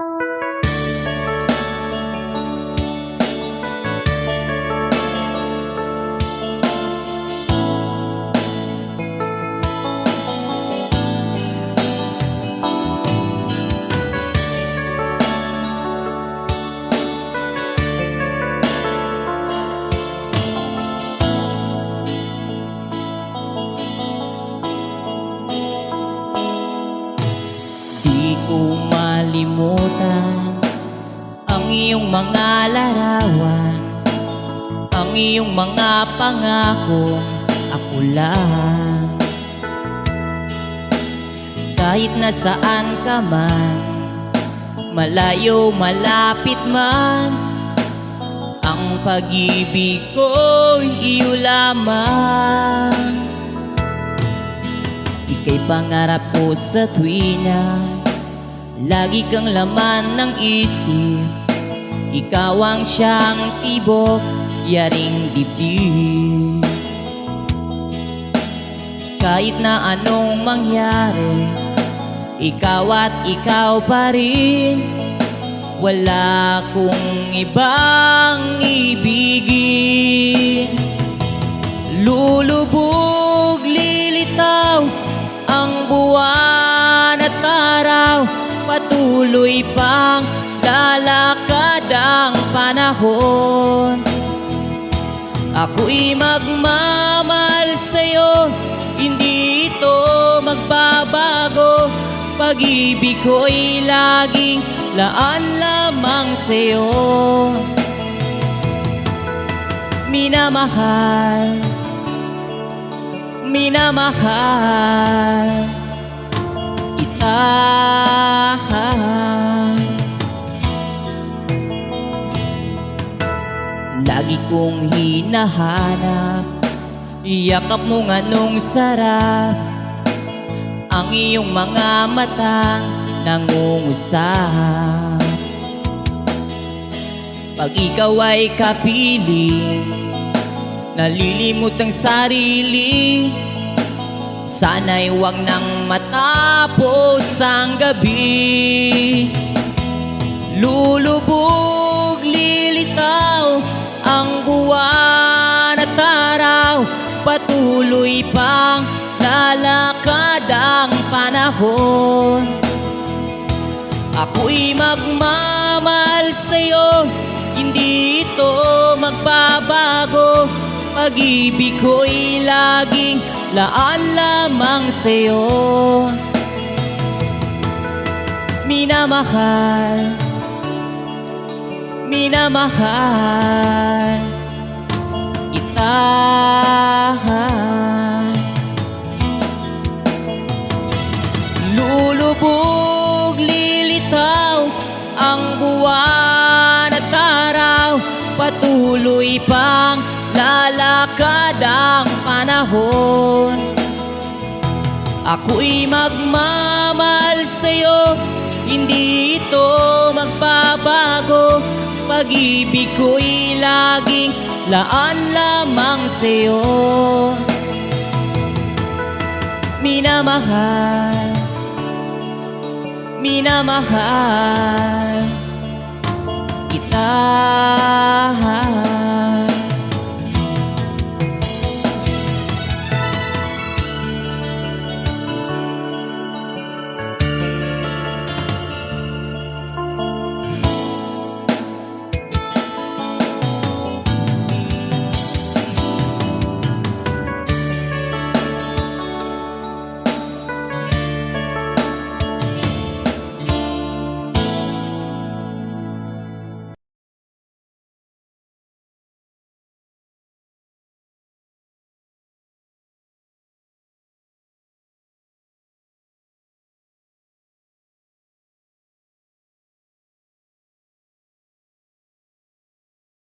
Música malimutan ang iyong mga larawan Ang iyong mga pangako ako lang. Kahit nasaan ka man Malayo, malapit man Ang pag-ibig ko'y iyo lamang. Ika'y pangarap ko sa tuwina Lagi kang laman ng isip. Ikaw ang siyang tibok Yaring dibdib. Kahit na anong mangyari Ikaw at ikaw pa rin. Wala kong ibang ibigin Patuloy pang lalakad ang panahon. Ako'y magmamahal sa'yo Hindi ito magbabago. Pag-ibig ko'y laging laan lamang sa'yo. Minamahal minamahal. Kita Lagi kong hinahanap. Iyakap mong anong sarap Ang iyong mga mata nangungusap Pag ikaw ay kapiling Nalilimot ang sarili. Sana'y wag nang matapos ang gabi. Lulubog, lilitaw Patuloy pang lalakad ang panahon. Ako'y magmamahal sa'yo Hindi ito magbabago. Pag-ibig ko'y laging laan lamang sa'yo. Minamahal Minamahal. Kita Ako'y magmamahal sa'yo. Hindi ito magbabago Pag-ibig ko'y laging laan lamang sa'yo. Minamahal. Minamahal. Kita